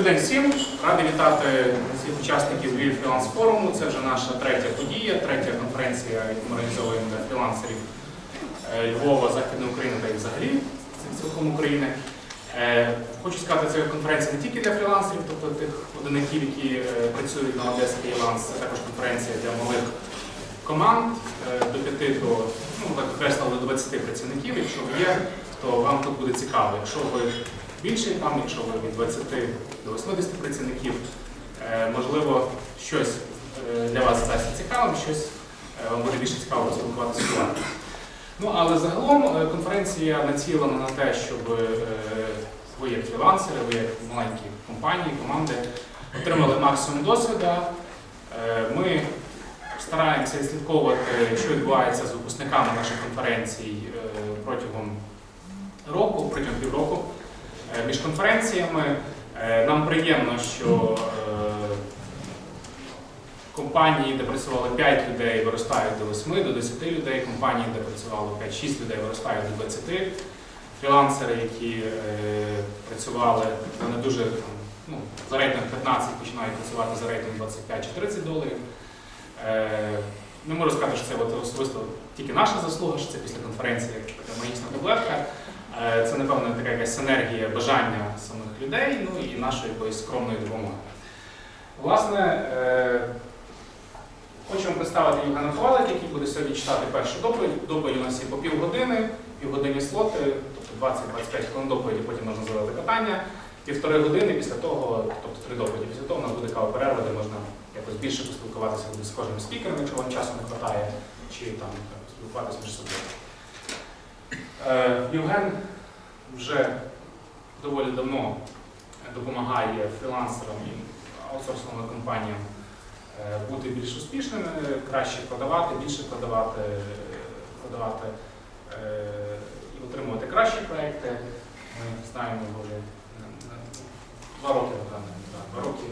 добрий день всім. Радий вітати всіх учасників Львів Фріланс форуму. Це вже наша третя подія, третя конференція, яку ми організовуємо для фрілансерів е, Львова, Західної України та і взагалі цілком України. Е, Хочу сказати, це конференція не тільки для фрілансерів, тобто тих одиників, які е, працюють на Одеса фріланс, це також конференція для малих команд до 5 до, ну так окреслили до 20 працівників. Якщо ви є, то вам тут буде цікаво. Якщо ви більший там, якщо ви від 20 до 80 працівників, е, можливо, щось е, для вас здасться цікавим, щось е, вам буде більше цікаво поспілкуватися з вами. Ну, але загалом конференція націлена на те, щоб ви як фрілансери, ви як маленькі компанії, команди отримали максимум досвіду. Ми стараємося слідковувати, що відбувається з випускниками наших конференцій протягом року, протягом півроку. Е, Між конференціями е, нам приємно, що е, компанії, де працювало 5 людей, виростають до 8, до 10 людей, компанії, де працювало 5-6 людей, виростають до 20. Фрілансери, які працювали не дуже ну, за рейтинг 15, починають працювати за рейтинг 25 чи 30 доларів. Не можу сказати, що це особисто тільки наша заслуга, що це після конференції така магічна таблетка. Е, Це, напевно, така якась синергія бажання самих людей, ну і нашої якоїсь скромної допомоги. Власне, е, хочу вам представити Євгена Ковалик, який буде сьогодні читати першу доповідь. Доповідь у нас є по півгодини, півгодині слоти, тобто 20-25 хвилин доповіді, потім можна задати питання. Півтори години після того, тобто три доповіді після того, у нас буде кава перерва, де можна якось більше поспілкуватися з кожним спікером, якщо вам часу не вистачає, чи там поспілкуватися між собою. Е, Євген вже доволі давно допомагає фрілансерам і аутсорсовим компаніям е, бути більш успішними, краще продавати, більше продавати, продавати е, і отримувати кращі проекти. Ми знаємо вже два роки, два роки.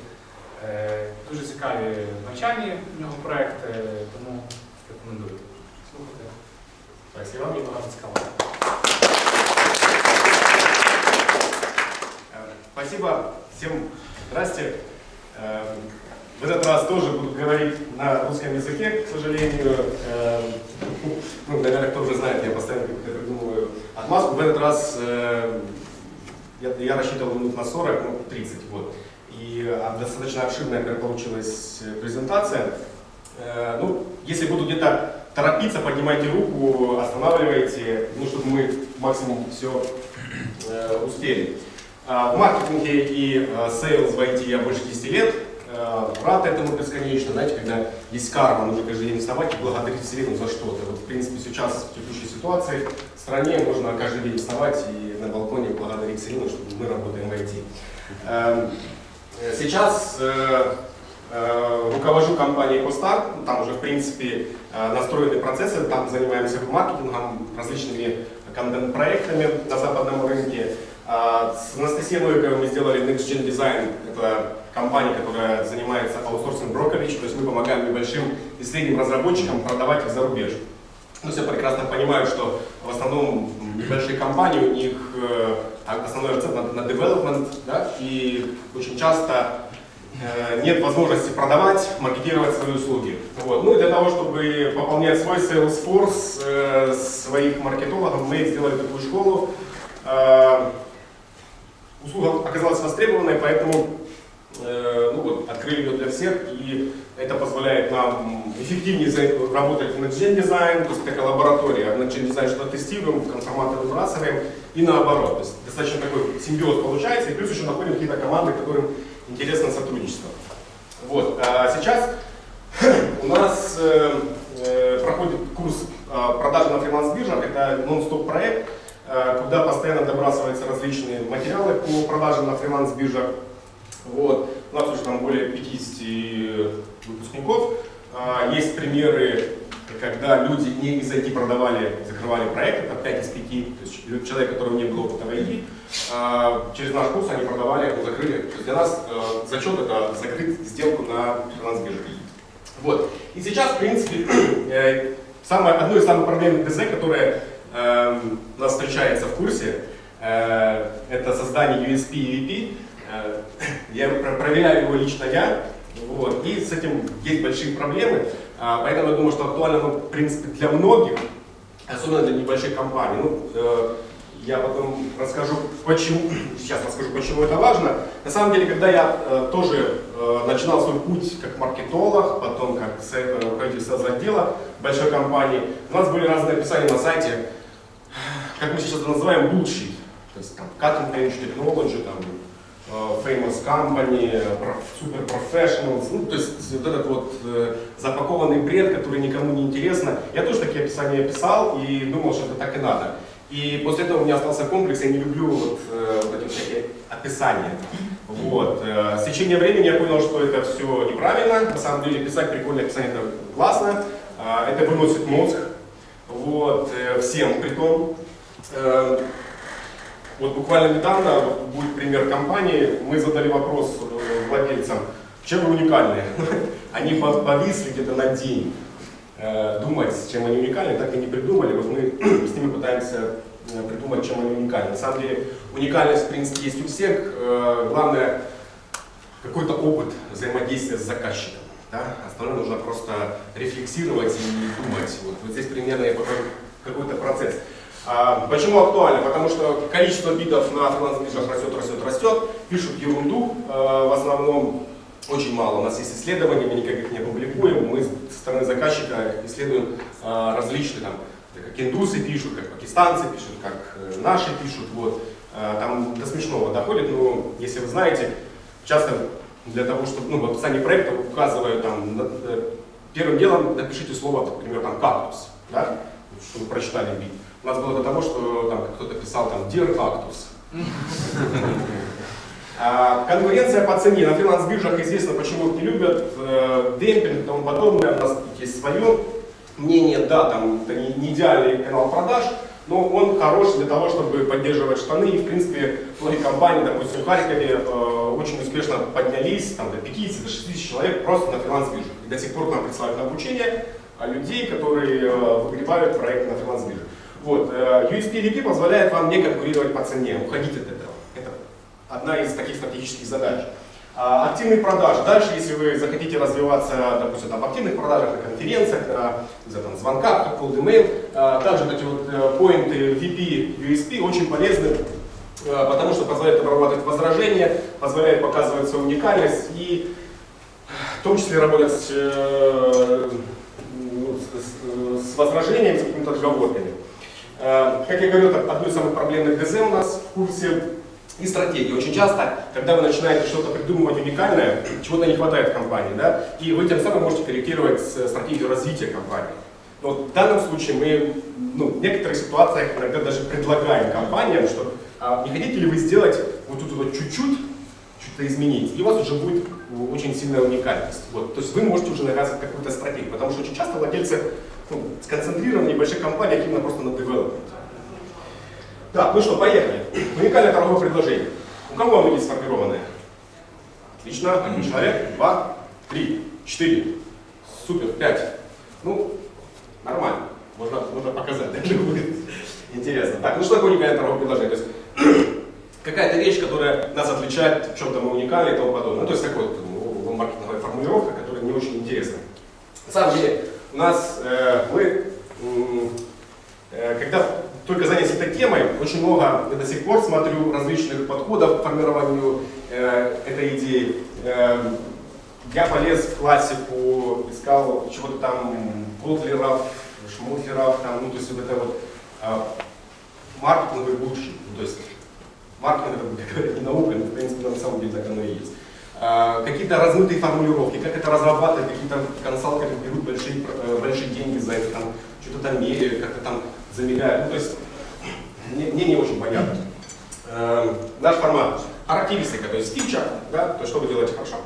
Дуже цікаві навчальні в нього проекти, тому рекомендую. Спасибо, цікавого. Э, Спасибо всем. Здрасте. Э, В этот раз тоже буду говорить на русском языке, к сожалению. Э, Ну, наверное, кто уже знает, я постоянно как-то придумываю отмазку. В этот раз э, я, я рассчитывал минут на 40, ну, 30, вот. И а, достаточно обширная как получилась презентация. Ну, если буду где-то торопиться, поднимайте руку, останавливайте, ну, чтобы мы максимум все успели. А, В маркетинге и э, сейлс в IT я больше 10 лет. Э, Рад этому бесконечно. Знаете, когда есть карма, нужно каждый день вставать и благодарить Вселенную за что-то. Вот, в принципе, сейчас в текущей ситуации в стране можно каждый день вставать и на балконе благодарить Вселенную, что мы работаем в IT. Эм, э, Сейчас э, э, руковожу компанией Костар, там уже в принципе э, настроены процессы, там занимаемся маркетингом, различными контент-проектами на западном рынке. А, С Анастасией Новиковой мы сделали Next Gen Design, это компания, которая занимается аутсорсинг brokerage, то есть мы помогаем небольшим и средним разработчикам продавать их за рубеж. Ну, все прекрасно понимают, что в основном небольшие компании, у них э, основной акцент на, на development, да, и очень часто э, нет возможности продавать, маркетировать свои услуги. Вот. Ну и для того, чтобы пополнять свой sales force, э, своих маркетологов, мы сделали такую школу. Э, услуга оказалась востребованной, поэтому э, ну вот, открыли ее для всех, и это позволяет нам эффективнее работать Gen Design, то есть такая лаборатория, Gen Design что-то тестируем, в трансформаторы выбрасываем, и наоборот. То есть достаточно такой симбиоз получается, и плюс еще находим какие-то команды, которым интересно сотрудничество. Вот. А сейчас у нас э, э, проходит курс э, продажи на фриланс-биржах, это нон-стоп проект, э, куда постоянно добрасываются различные материалы по продаже на фриланс-биржах. Вот. У нас уже там более 50 выпускников. А, Есть примеры, когда люди не из IT продавали, закрывали проект, это 5 из 5. То есть человек, у которого не было опыта в IT, через наш курс они продавали, закрыли. То есть для нас э, зачет это закрыть сделку на фриланс-бирже. Вот. И сейчас, в принципе, э, самое, одно из самых проблемных ДЗ, которое эм, у нас встречается в курсе, э, это создание USP и VP. Э, я про- проверяю его лично я, вот, и с этим есть большие проблемы, А, поэтому я думаю, что актуально, ну, в принципе, для многих, особенно для небольших компаний. Ну, э, я потом расскажу, почему, сейчас расскажу, почему это важно. На самом деле, когда я э, тоже э, начинал свой путь как маркетолог, потом как э, руководитель sales отдела большой компании, у нас были разные описания на сайте, как мы сейчас называем, bullshit. То есть там cutting edge technology, там, э, famous company, э, super professionals, ну, то есть вот этот вот э, запакованный бред, который никому не интересно. Я тоже такие описания писал и думал, что это так и надо. И после этого у меня остался комплекс, я не люблю вот, э, вот эти всякие описания. Вот. э, С течением времени я понял, что это все неправильно. На самом деле писать прикольное описание это классно. А, Это выносит мозг. Вот. э, Всем при том. Вот буквально недавно будет пример компании. Мы задали вопрос владельцам, чем вы уникальны? Они по- повисли где-то на день думать, чем они уникальны, так и не придумали. Вот мы с пытаемся э, придумать, чем они уникальны. На самом деле уникальность, в принципе, есть у всех. Э, Главное, какой-то опыт взаимодействия с заказчиком. Да? Остальное нужно просто рефлексировать и думать. Вот, вот здесь примерно я покажу какой-то процесс. А, почему актуально? Потому что количество бидов на фриланс-биржах растет, растет, растет. Пишут ерунду э, в основном. Очень мало. У нас есть исследования, мы никак не публикуем. Мы со стороны заказчика исследуем э, различные, там, как индусы пишут, как пакистанцы пишут, как э, наши пишут. Вот. Э, там до смешного доходит, но если вы знаете, часто для того, чтобы ну, в описании проекта указываю там, э, первым делом напишите слово, например, там кактус, да, чтобы прочитали бит. У нас было до того, что там кто-то писал там Dear кактус. А, Конкуренция по цене. На фриланс-биржах известно, почему их не любят, э, демпинг и тому подобное. У нас есть свое мнение. Да, там это не, идеальный канал продаж, но он хорош для того, чтобы поддерживать штаны. И, в принципе, многие компании, допустим, в Харькове, э, очень успешно поднялись там, до 50 до 60 человек просто на фриланс-биржах. И до сих пор нам присылают на обучение а, людей, которые э, выгребают проекты на фриланс-бирже. Вот. э, USP-VP позволяет вам не конкурировать по цене, уходить от этого. Это одна из таких стратегических задач. А, Активные продажи. Дальше, если вы захотите развиваться, допустим, там, в активных продажах, на конференциях, на там, звонках, cold email, а, также вот эти вот э, поинты VP, USP очень полезны, э, потому что позволяет обрабатывать возражения, позволяет показывать свою уникальность и в том числе работать с, э, с- с- возражениями, с какими-то отговорками. Как я говорил, это одно из самых проблемных ДЗ у нас в курсе и стратегии. Очень часто, когда вы начинаете что-то придумывать уникальное, чего-то не хватает в компании, да, и вы тем самым можете корректировать с- стратегию развития компании. Но в данном случае мы ну, в некоторых ситуациях иногда даже предлагаем компаниям, что а, не хотите ли вы сделать вот тут вот чуть-чуть, что-то изменить, и у вас уже будет ну, очень сильная уникальность. Вот. То есть вы можете уже навязывать какую-то стратегию, потому что очень часто владельцы ну, сконцентрированы в небольших компаниях именно просто на development. Так, ну что, поехали. Уникальное торговое предложение. У кого оно есть сформированное? Отлично. Один человек, два, три, четыре. Супер, пять. Ну, нормально. Можно, можно показать, даже будет интересно. Так, ну что такое уникальное торговое предложение? То есть, какая-то вещь, которая нас отличает, в чем-то мы уникальны и тому подобное. Ну, то есть такой вот, ну, маркетинговая формулировка, которая не очень интересна. На самом деле, у нас э, мы, э, когда только занялись этой темой, очень много, до сих пор смотрю различных подходов к формированию э, этой идеи. Э, я полез в классику, искал чего-то там, Котлеров, Шмутлеров, там, ну, то есть вот это вот э, маркетинговый булшит. Ну, то есть маркетинг это, говорят, не наука, но в принципе на самом деле так оно и есть. А, Какие-то размытые формулировки, как это разрабатывать, какие-то консалтеры берут большие, э, большие деньги за это, там, что-то там меряют, как-то там замеряют. Ну, то есть мне, мне не очень понятно. Эм, Наш формат характеристика, то есть фича, да, то есть что вы делаете хорошо,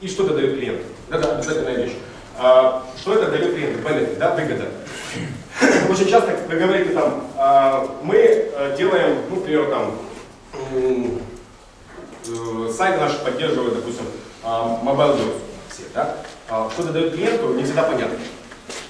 и что это дает клиенту. Это обязательная вещь. А, Что это дает клиенту? Benefit, да, выгода. Очень часто вы говорите там, а, мы э, делаем, ну, например, там, э, сайт наш поддерживает, допустим, а, mobile version все, да? А Что это дает клиенту, не всегда понятно.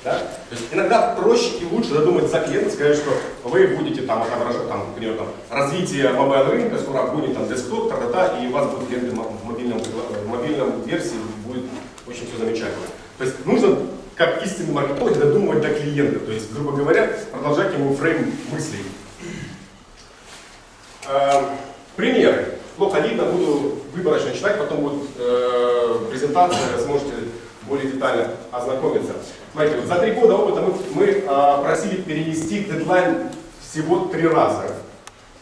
Да? То есть иногда проще и лучше задумать за клиента, сказать, что вы будете там отображать, там, например, там, развитие мобильного рынка, скоро будет там десктоп, та-та-та, и у вас будет ленты в мобильном, в мобильном версии, будет очень все замечательно. То есть нужно, как истинный маркетолог, додумывать до клиента, то есть, грубо говоря, продолжать ему фрейм мыслей. Э, примеры. Плохо видно, буду выборочно читать, потом будет э, презентация, сможете более детально ознакомиться. Смотрите, вот за три года опыта мы, мы э, просили перенести дедлайн всего три раза.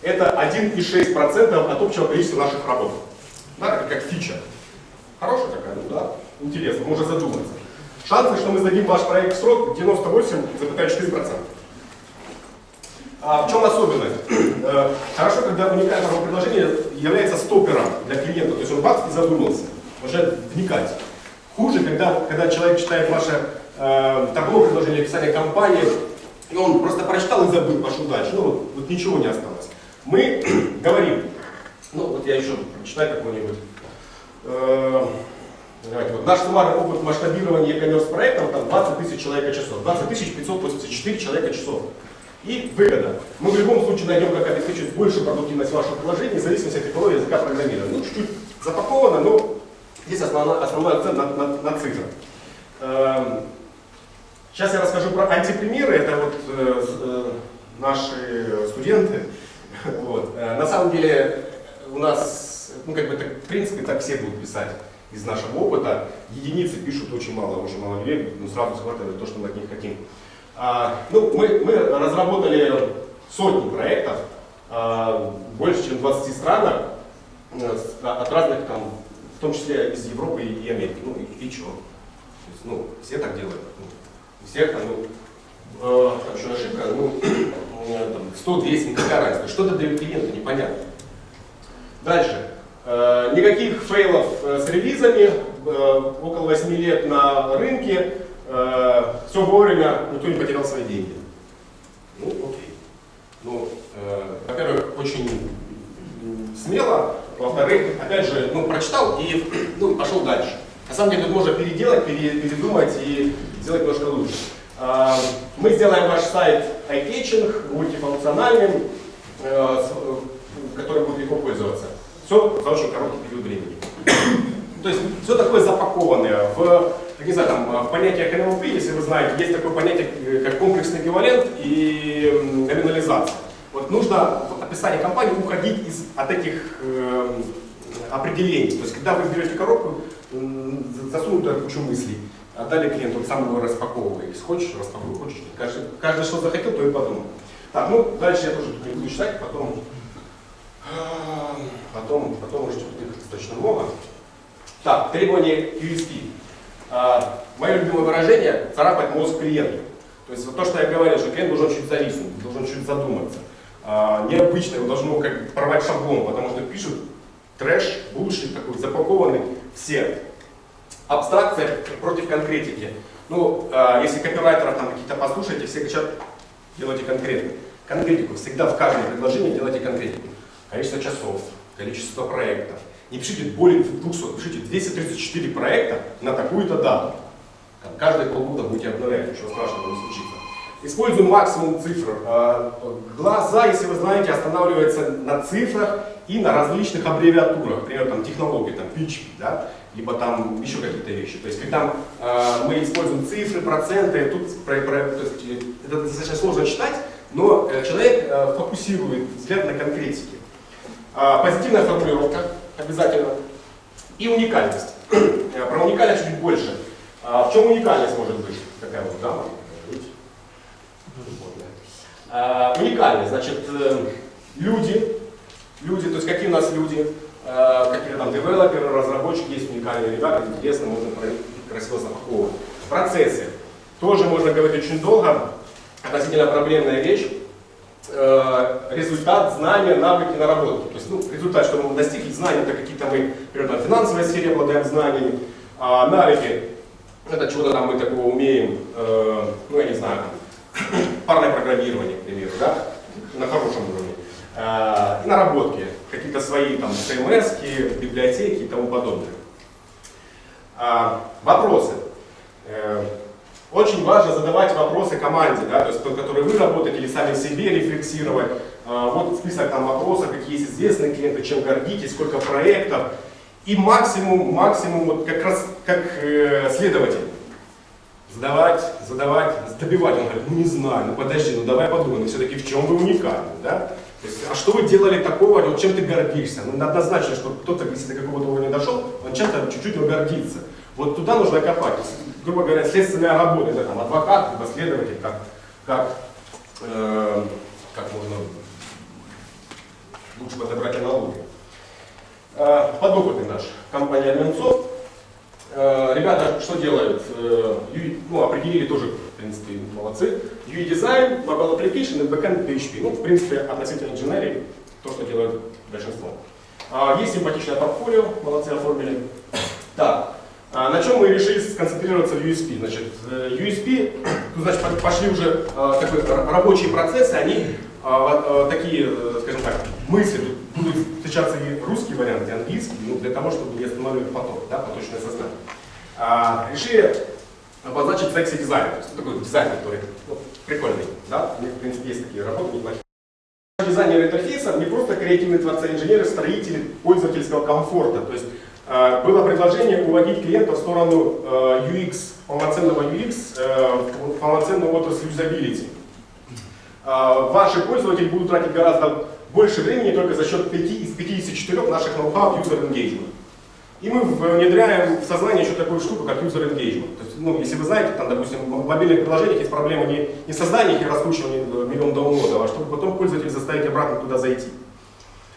Это 1,6% от общего количества наших работ. Да, это как фича. Хорошая такая, ну да, интересно, можно задуматься. Шансы, что мы сдадим ваш проект в срок 98,4%. А в чем особенность? Э, Хорошо, когда уникальное предложение является стопером для клиента, то есть он бац и задумался, начинает вникать. Хуже, когда, когда человек читает ваше э, торговое предложение, описание компании, и он просто прочитал и забыл, пошел дальше, ну вот, вот ничего не осталось. Мы говорим, ну вот я еще прочитаю какой-нибудь. Э, Давайте, вот наш суммарный опыт масштабирования e-commerce проектов там 20 тысяч человека часов, 20 584 человека часов. И выгода. Мы в любом случае найдем, как обеспечить большую продуктивность вашего приложения, в зависимости от технологии языка программирования. Ну, чуть-чуть запаковано, но здесь основной, основной акцент на, на, на цифрах. Сейчас я расскажу про антипримеры. Это вот э, э, наши студенты. Вот. Э, На самом деле у нас, ну как бы так, в принципе, так все будут писать из нашего опыта. Единицы пишут очень мало, очень мало людей, ну сразу схватывают то, что мы от них хотим. А, ну, мы, мы разработали сотни проектов, а, больше, чем в 20 странах, э, с- от разных там, в том числе из Европы и Америки. Ну и, и чего? Есть, ну, все так делают. Всех ну, э, еще ошибка, ну, э, там, 100-200, никакая разница. Что это дает клиенту, непонятно. Дальше. Э, никаких фейлов э, с релизами, э, около 8 лет на рынке, все вовремя, никто не потерял свои деньги. Ну, окей. Ну, э, во-первых, очень смело, во-вторых, опять же, ну, прочитал и ну, пошел дальше. На самом деле, тут можно переделать, пере- передумать и сделать немножко лучше. А, Мы сделаем ваш сайт eye-catching, мультифункциональным, э, э, который будет легко пользоваться. Все за очень короткий период времени. То есть все такое запакованное в, не знаю, там, в понятие КНЛП, если вы знаете, есть такое понятие, э, как комплексный эквивалент и номинализация. Вот нужно в описании компании уходить из, от этих эм, определений. То есть когда вы берете коробку, туда кучу мыслей, отдали клиенту, он сам его распаковывает. Хочешь, распаковывай, хочешь. Каждый, каждый что захотел, то и подумал. Так, ну дальше я тоже не буду читать, потом, а, потом, потом уже их достаточно много. Так, требования USP. А, мое любимое выражение – царапать мозг клиенту. То есть вот то, что я говорил, что клиент должен чуть зависнуть, должен чуть задуматься. А, необычно, его должно как бы порвать шаблон, потому что пишут трэш, булшит такой, запакованный все. Абстракция против конкретики. Ну, а, если копирайтеров там какие-то послушаете, все кричат, делайте конкретно. Конкретику. Всегда в каждом предложении делайте конкретику. Количество часов, количество проектов. Не пишите более 200, пишите 234 проекта на такую-то дату. Там каждые полгода будете обновлять, ничего страшного не случится. Используем максимум цифр. А, Глаза, если вы знаете, останавливаются на цифрах и на различных аббревиатурах. Например, там технологии, там PHP, да? либо там еще какие-то вещи. То есть, когда а, мы используем цифры, проценты, тут про- про- то есть, э, это достаточно сложно читать, но э, человек э, фокусирует взгляд на конкретике. Позитивная формулировка обязательно. И уникальность. Э, Про уникальность чуть больше. В чем уникальность может быть? Такая вот дама. А, Уникальность, значит, э, люди, люди, то есть какие у нас люди, э, какие там девелоперы, разработчики, есть уникальные ребята, интересно, можно про них красиво запаковывать. Процессы. Тоже можно говорить очень долго, относительно проблемная вещь. Э, результат, знания, навыки, наработки. То есть, ну, результат, что мы достигли, знания, это какие-то мы, например, в финансовой сфере обладаем знаниями, а навыки, это чего-то там мы такого умеем, э, ну, я не знаю, парное программирование, к примеру, да, на хорошем уровне. Э, и наработки, какие-то свои там CMS, библиотеки и тому подобное. А, вопросы. Э, Очень важно задавать вопросы команде, да, то есть тот, который вы работаете, или сами себе рефлексировать. А, Вот список там вопросов, какие есть известные клиенты, чем гордитесь, сколько проектов. И максимум, максимум, вот как раз как э, следователь. Задавать, задавать, добивать. Он говорит, ну не знаю, ну подожди, ну давай подумаем, ну все-таки в чем вы уникальны, да? То есть, а что вы делали такого, вот чем ты гордишься? Ну однозначно, что кто-то, если до какого-то уровня дошел, он часто чуть-чуть гордится. Вот туда нужно копать. Есть, грубо говоря, следственная работа, это там адвокат, либо следователь, как, как, э, как можно лучше подобрать аналогию. Э, Подопытный наш компания Альменцов. Э, Ребята что делают? Определили тоже, в принципе, молодцы. UI Design, Mobile Application и Backend PHP. Ну, в принципе, относительно инженерии, то, что делают большинство. А, Есть симпатичное портфолио, молодцы оформили. Так, а на чем мы решили сконцентрироваться в USP? Значит, э, USP, значит, по- пошли уже бы, р- рабочие процессы, они а, э, такие, э, скажем так, мысли, будут встречаться и русский вариант, и английский, ну, для того, чтобы не останавливать поток, да, поточное сознание. А, решили обозначить секси дизайн, то есть такой дизайн, который ну, прикольный, да, у них, в принципе, есть такие работы неплохие. Дизайнеры интерфейсов не просто креативные творцы, а инженеры, строители пользовательского комфорта. То есть э, было предложение уводить клиента в сторону э, UX, полноценного UX, э, в полноценную отрасль юзабилити. Ваши пользователи будут тратить гораздо больше времени только за счет 5 из 54 наших ноу-хау user engagement. И мы внедряем в сознание еще такую штуку, как user engagement. То есть, ну, если вы знаете, там, допустим, в мобильных приложениях есть проблема не, не создания их и раскручивания в миллион даунлодов, а чтобы потом пользователя заставить обратно туда зайти.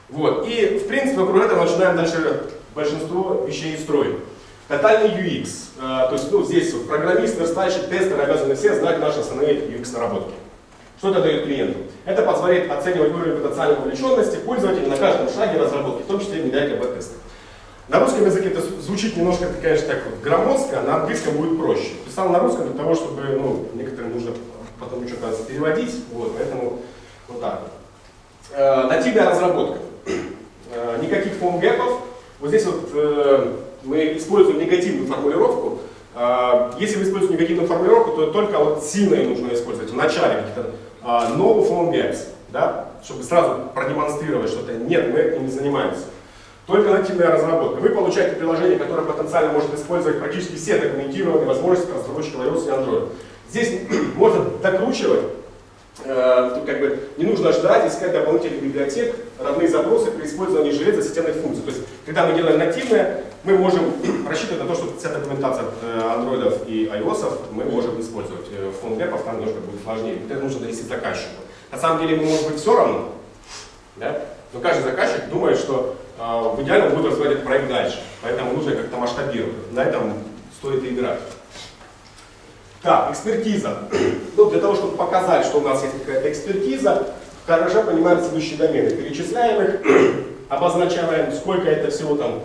Вот. И, в принципе, вокруг этого начинаем дальше большинство вещей строить. Тотальный UX. Э, то есть, ну, здесь вот, программист, верстальщик, тестеры обязаны все знать наши основные UX-наработки. Что это дает клиенту? Это позволяет оценивать уровень потенциальной вовлеченности пользователя на каждом шаге разработки, в том числе внедрять АБ-тесты. На русском языке это звучит немножко, конечно, так вот громоздко, а на английском будет проще. Писал на русском для того, чтобы, ну, некоторым нужно потом что-то переводить, вот, поэтому вот так вот. Э, нативная разработка. Э, никаких фон-гэпов. Вот здесь вот э, мы используем негативную формулировку. Если вы используете негативную формулировку, то только вот сильные нужно использовать в начале каких-то э, no phone gaps, да, чтобы сразу продемонстрировать что-то. Нет, мы этим не занимаемся. Только нативная разработка. Вы получаете приложение, которое потенциально может использовать практически все документированные возможности разработчика iOS и Android. Здесь можно докручивать, э, как бы не нужно ждать, искать дополнительных библиотек, родные запросы при использовании железа системных функций. То есть, когда мы делаем нативное, мы можем рассчитывать на то, что вся документация э, андроидов и iOS мы можем использовать. Э, Фон гэпов там немножко будет сложнее. Это нужно донести заказчику. На самом деле ему может быть все равно, да? но каждый заказчик думает, что э, в идеале он будет развивать этот проект дальше. Поэтому нужно как-то масштабировать. На этом стоит и играть. Так, экспертиза. Ну, для того, чтобы показать, что у нас есть какая-то экспертиза, хорошо понимаем следующие домены. Перечисляем их, обозначаем, сколько это всего там,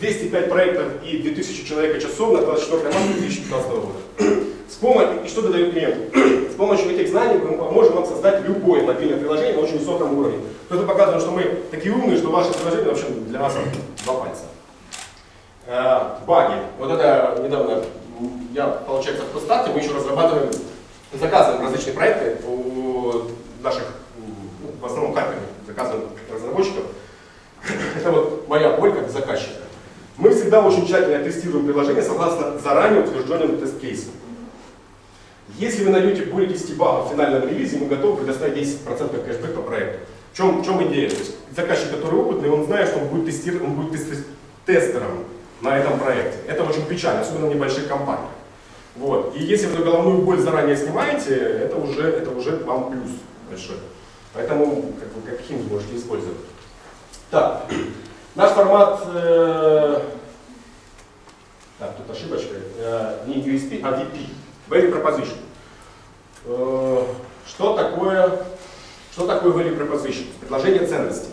205 проектов и 2000 человека часов на 24 марта 2015 года. С помощью, и что дает клиенту? С помощью этих знаний мы поможем вам создать любое мобильное приложение на очень высоком уровне. То это показывает, что мы такие умные, что ваше приложение вообще для нас два пальца. Э, Баги. Вот это недавно я, получается, в Постарте мы еще разрабатываем, заказываем различные проекты у наших, в основном хакеров, заказываем разработчиков. Это вот моя боль как заказчика. Мы всегда очень тщательно тестируем приложение согласно заранее утвержденным тест-кейсам. Если вы найдете более 10 багов в финальном релизе, мы готовы предоставить 10% кэшбэк по проекту. В чем, в чем идея? То есть заказчик, который опытный, он знает, что он будет, тестир, он будет тести- тестером на этом проекте. Это очень печально, особенно в небольших компаниях. Вот. И если вы головную боль заранее снимаете, это уже, это уже вам плюс большой. Поэтому как, вы, как химию можете использовать. Так, наш формат, э, так, тут ошибочка, э, не USP, а VP, Value Proposition. Э, что такое, что такое Value Proposition? Предложение ценностей.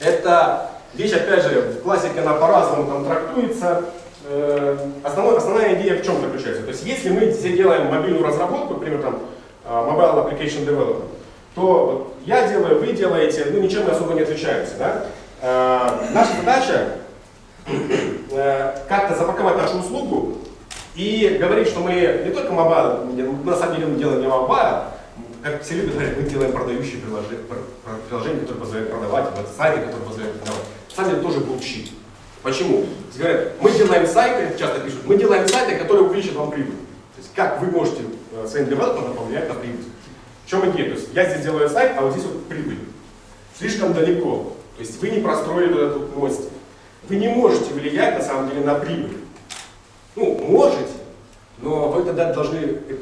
Это вещь, опять же, в классике она по-разному там трактуется. Э, Основной, основная идея в чем заключается? То есть если мы все делаем мобильную разработку, например, там, э, Mobile Application Development, то я делаю, вы делаете, ну ничем мы особо не отличаемся. Да? Э, Наша задача э, как-то запаковать нашу услугу и говорить, что мы не только мобайл, на самом деле мы делаем не мобайл, как все любят говорить, мы делаем продающие приложения, приложения, которые позволяют продавать, сайты, которые позволяют продавать. На тоже bullshit. Почему? То есть говорят, мы делаем сайты, часто пишут, мы делаем сайты, которые увеличат вам прибыль. То есть как вы можете э, своим девелоперам повлиять на прибыль? В чем идея? То есть я здесь делаю сайт, а вот здесь вот прибыль. Слишком далеко. То есть вы не простроили вот этот мостик. Вы не можете влиять на самом деле на прибыль. Ну, можете, но вы тогда должны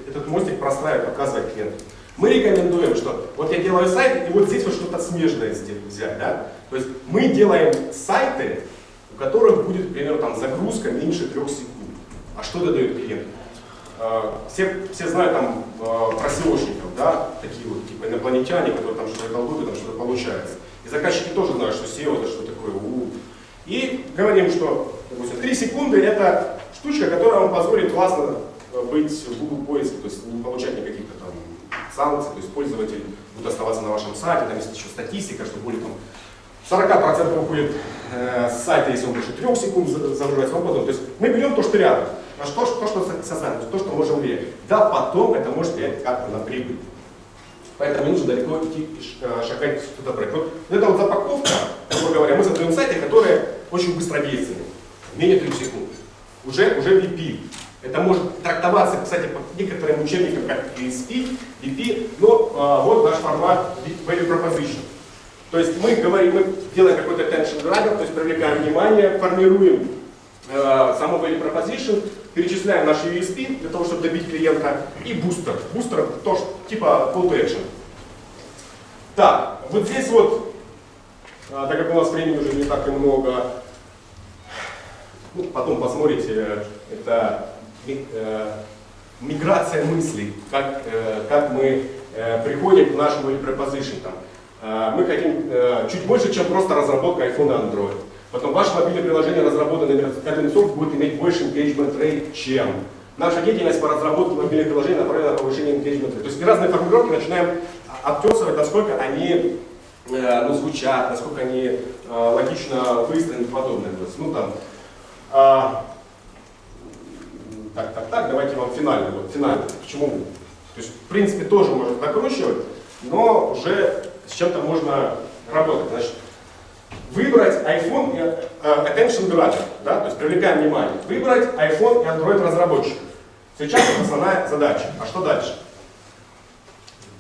этот мостик простраивать, показывать клиенту. Мы рекомендуем, что вот я делаю сайт, и вот здесь вот что-то смежное взять, да? То есть мы делаем сайты, у которых будет, например, там загрузка меньше трех секунд. А что это дает клиенту? А, Все, все знают там а, про SEOшников, да, такие вот типа инопланетяне, которые там что-то колдуют, там что-то получается. И заказчики тоже знают, что SEO это что такое. У. И говорим, что допустим, 3 секунды это штучка, которая вам позволит классно э, быть в Google поиске, то есть не получать никаких там санкций, то есть пользователь будет оставаться на вашем сайте, там есть еще статистика, что более там 40% уходит э, с сайта, если он больше 3 секунд загружается, вам потом. То есть мы берем то, что рядом, а что, то, что создано, то, что можем влиять. Да, потом это может влиять как-то на прибыль. Поэтому не нужно далеко идти и э, шагать туда брать. Вот это вот запаковка, грубо говоря, мы создаем сайты, которые очень быстродейственны, менее 3 секунд. Уже, уже VP. Это может трактоваться, кстати, по некоторым учебникам, как ESP, VP, но а, вот наш формат Value Proposition. То есть мы говорим, мы делаем какой-то attention grabber, то есть привлекаем внимание, формируем э, саму value proposition, перечисляем наш USP для того, чтобы добить клиента, и бустер. Бустер тоже типа call to action. Так, вот здесь вот, а, так как у нас времени уже не так и много, ну, потом посмотрите, это ми- э, миграция мыслей, как, э, как мы э, приходим к нашему value proposition. Там. Э, Мы хотим э, чуть больше, чем просто разработка iPhone и Android. Потом ваше мобильное приложение, разработанное Картинцов, будет иметь больше engagement rate, чем. Наша деятельность по разработке мобильных приложений направлена на повышение engagement rate. То есть разные формулировки начинаем обтесывать, насколько они э, ну, звучат, насколько они э, логично выстроены и подобное. Ну, там, а, так, так, так, давайте вам финальный, вот финальный. Почему? То есть, в принципе, тоже можно накручивать, но уже с чем-то можно работать. Значит, выбрать iPhone и э, Attention Grabber, да, то есть привлекаем внимание. Выбрать iPhone и Android разработчик. Сейчас это основная задача. А что дальше?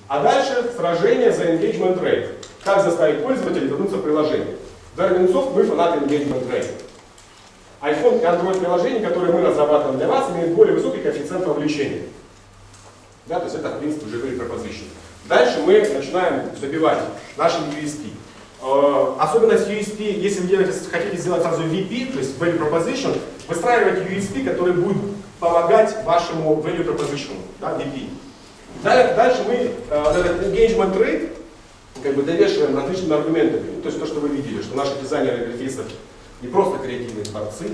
А дальше сражение за engagement rate. Как заставить пользователя вернуться в приложение? Дарвинцов, мы фанаты engagement rate. iPhone и Android приложения, которые мы разрабатываем для вас, имеют более высокий коэффициент вовлечения. Да, то есть это, в принципе, уже value proposition. Дальше мы начинаем забивать наши USP. Э, Особенность USP, если вы делаете, хотите сделать сразу VP, то есть Value Proposition, выстраивать USP, который будет помогать вашему Value Proposition, да, VP. Далее, дальше мы э, этот Engagement Rate как бы довешиваем различными аргументами. То есть то, что вы видели, что наши дизайнеры интерфейсов не просто креативные творцы,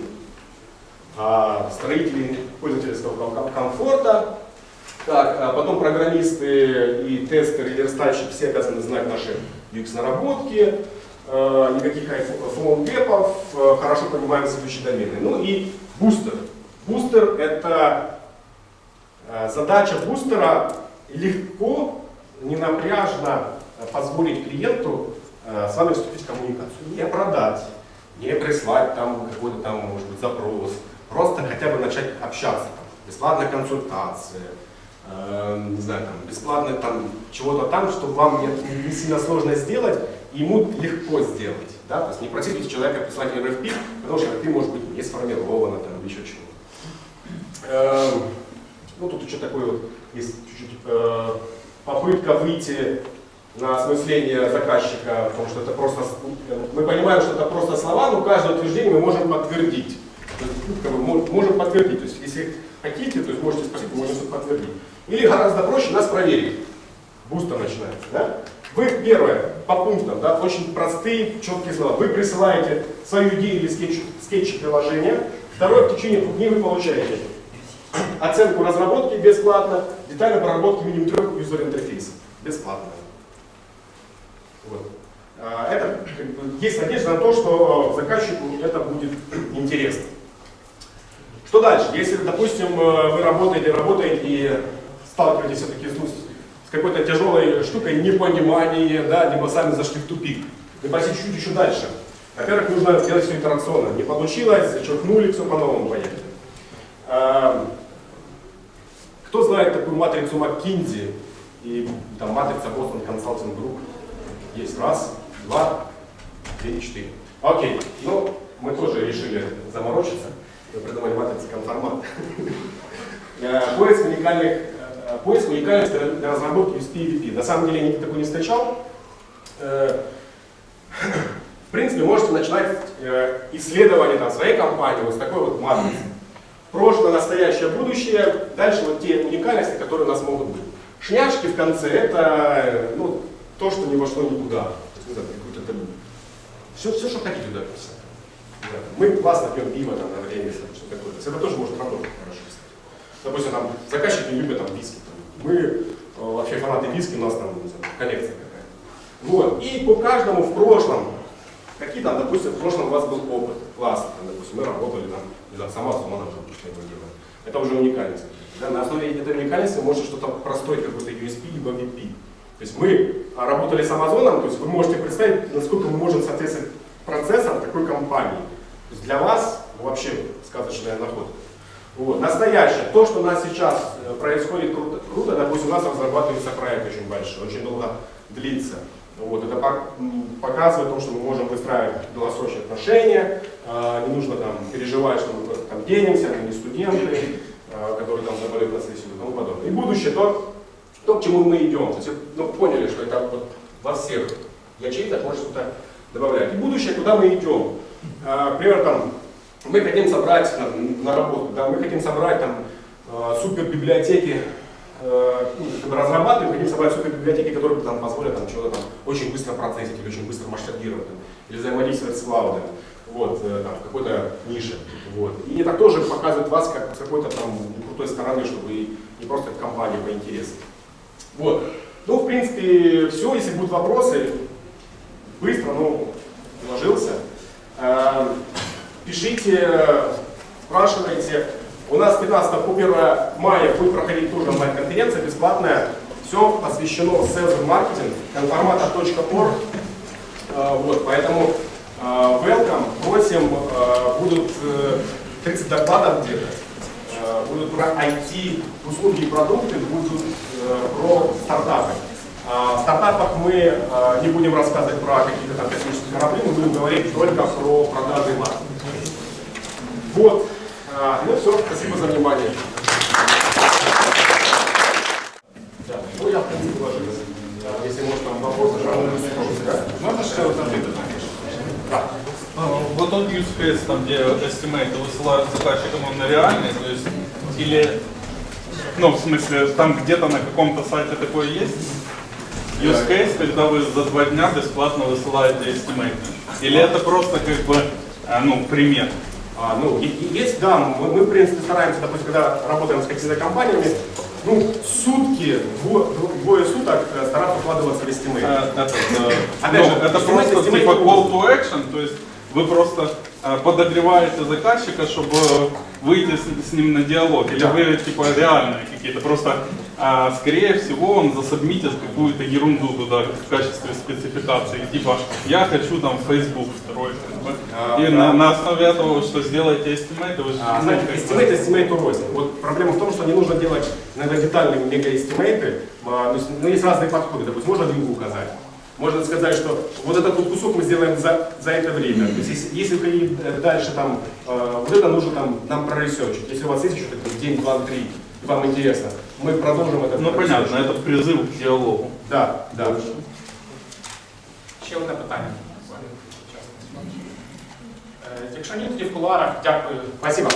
а строители пользовательского ком- комфорта, так, а потом программисты и тестеры, и верстальщики все обязаны знать наши UX-наработки, э, никаких iPhone гэпов, э, хорошо понимаем следующие домены. Ну и бустер. Бустер это э, задача бустера легко, ненапряжно позволить клиенту э, с вами вступить в коммуникацию. Не продать, не прислать там какой-то там, может быть, запрос, просто хотя бы начать общаться. Там, бесплатная консультация, э, не знаю, там, бесплатно там чего-то там, чтобы вам не, не сильно сложно сделать, ему легко сделать. Да? То есть не просите человека прислать RFP, потому что RFP может быть не сформировано там, или еще чего. Эм, ну тут еще такой вот есть чуть-чуть э, попытка выйти на осмысление заказчика, потому что это просто, э, мы понимаем, что это просто слова, но каждое утверждение мы можем подтвердить. Ну, как бы, мо- можем подтвердить. То есть, если хотите, то есть можете спросить, мы можем подтвердить. Или гораздо проще нас проверить. Бустер начинается. Да? Вы, первое, по пунктам, да, очень простые, четкие слова. Вы присылаете свою идею или скетч, скетч приложения. Второе, в течение двух дней вы получаете оценку разработки бесплатно, детальной проработки минимум трех юзер-интерфейсов. Бесплатно. Вот. А, Это, как бы, есть надежда на то, что э, заказчику это будет интересно. Что дальше? Если, допустим, э, вы работаете, работаете и сталкиваетесь все-таки с, ну, с какой-то тяжелой штукой, непонимание, да, либо сами зашли в тупик, вы просите чуть еще дальше. Во-первых, нужно сделать все интеракционно. Не получилось, зачеркнули, все по-новому поехали. А, Кто знает такую матрицу МакКинзи и там матрица Boston Consulting Group? Есть раз, два, три, четыре. Окей, ну мы тоже решили заморочиться. Мы придумали матрицу конформат. Э, Поиск уникальных, э, поиск уникальности для разработки USP и VP. На самом деле я никогда такой не встречал. Э, В принципе, можете начинать исследование там, своей компании вот с такой вот матрицы. Прошлое, настоящее, будущее. Дальше вот те уникальности, которые у нас могут быть. Шняшки в конце это ну, то, что не вошло никуда. То есть, не знаю, какой-то там- все, все, что хотите туда писать. Да. Мы классно пьем пиво там, на время, что такое. То есть это тоже может работать хорошо. Допустим, там, заказчики любят там, виски. Там. Мы э, вообще фанаты виски, у нас там не знаю, коллекция какая-то. Вот. И по каждому в прошлом, какие там, допустим, в прошлом у вас был опыт, классно, там, допустим, мы работали там, не знаю, сама что мы делаем. Это уже уникальность. Да, на основе этой уникальности можете что-то простроить, какой-то USP либо VP. То есть мы а, работали с Амазоном, то есть вы можете представить, насколько мы можем соответствовать процессам такой компании. То есть для вас вообще сказочная находка. Вот. Настоящее. То, что у нас сейчас э, происходит круто, круто, допустим, у нас разрабатывается проект очень большой, очень долго длится. Вот. Это показывает то, что мы можем выстраивать долгосрочные отношения, э, не нужно там переживать, что мы там денемся, мы не студенты, э, которые там заболеют на сессию и тому подобное. И будущее, то, то, к чему мы идем. То есть, ну, поняли, что это вот во всех ячейках можно что-то добавлять. И будущее, куда мы идем. Э, Например, там, мы хотим собрать на, на работу, да, мы хотим собрать там э, супер библиотеки, э, ну, разрабатываем, хотим собрать супер библиотеки, которые там позволят там что-то там очень быстро процессить или очень быстро масштабировать, там, или взаимодействовать с клаудом, вот, э, там, в какой-то нише. Вот. И это тоже показывает вас как с какой-то там крутой стороны, чтобы не просто компания по интересам. Вот. Ну, в принципе, все. Если будут вопросы, быстро, ну, уложился. Э, Пишите, спрашивайте. У нас 15 по 1 мая будет проходить тоже онлайн-конференция бесплатная. Все посвящено sales and marketing, конформата.org. Э, Вот, поэтому э, welcome, просим, будут э, 30 докладов где-то, будут про IT, услуги и продукты, будут про стартапы. А В стартапах мы э, не будем рассказывать про какие-то там космические корабли, мы будем говорить только про продажи и маркетинг. Вот. А, Ну все, спасибо за внимание. Да, Ну я в принципе уложился. Да, Если там вопросы, пожалуйста. Можно? Да. А, Вот тот use case, там, где estimate высылают заказчикам, он реальный, то есть, или, ну, в смысле, там где-то на каком-то сайте такое есть? Use case, когда вы за два дня бесплатно высылаете estimate. Или это просто как бы, а, ну, пример? А, ну, есть, да, мы, мы, в принципе, стараемся, допустим, когда работаем с какими-то компаниями, ну, сутки, дво- двое суток э, стараться вкладываться в estimate. Э, этот, э, Опять ну, же, это просто типа call to action, то есть вы просто подогреваете заказчика, чтобы выйти с, с ним на диалог, или вы типа реальные какие-то, просто а, скорее всего он засобмитит какую-то ерунду туда в качестве спецификации, типа я хочу там Facebook второй, как бы. А, и да. на, на основе этого что сделаете estimate, вы же А, знаете, как рознь. Вот проблема в том, что не нужно делать иногда детальные мега-эстимейты. А, ну, есть разные подходы. Допустим, можно вилку указать. Можно сказать, что вот этот вот кусок мы сделаем за, за это время. То есть, если, если вы э, дальше там, э, вот это нужно там, нам проресерчить. Если у вас есть еще такой день, два, три, и вам интересно, мы продолжим это Ну понятно, это призыв к диалогу. Да, да. Ще одне питання. Якщо ні, тоді в кулуарах дякую. Спасибо.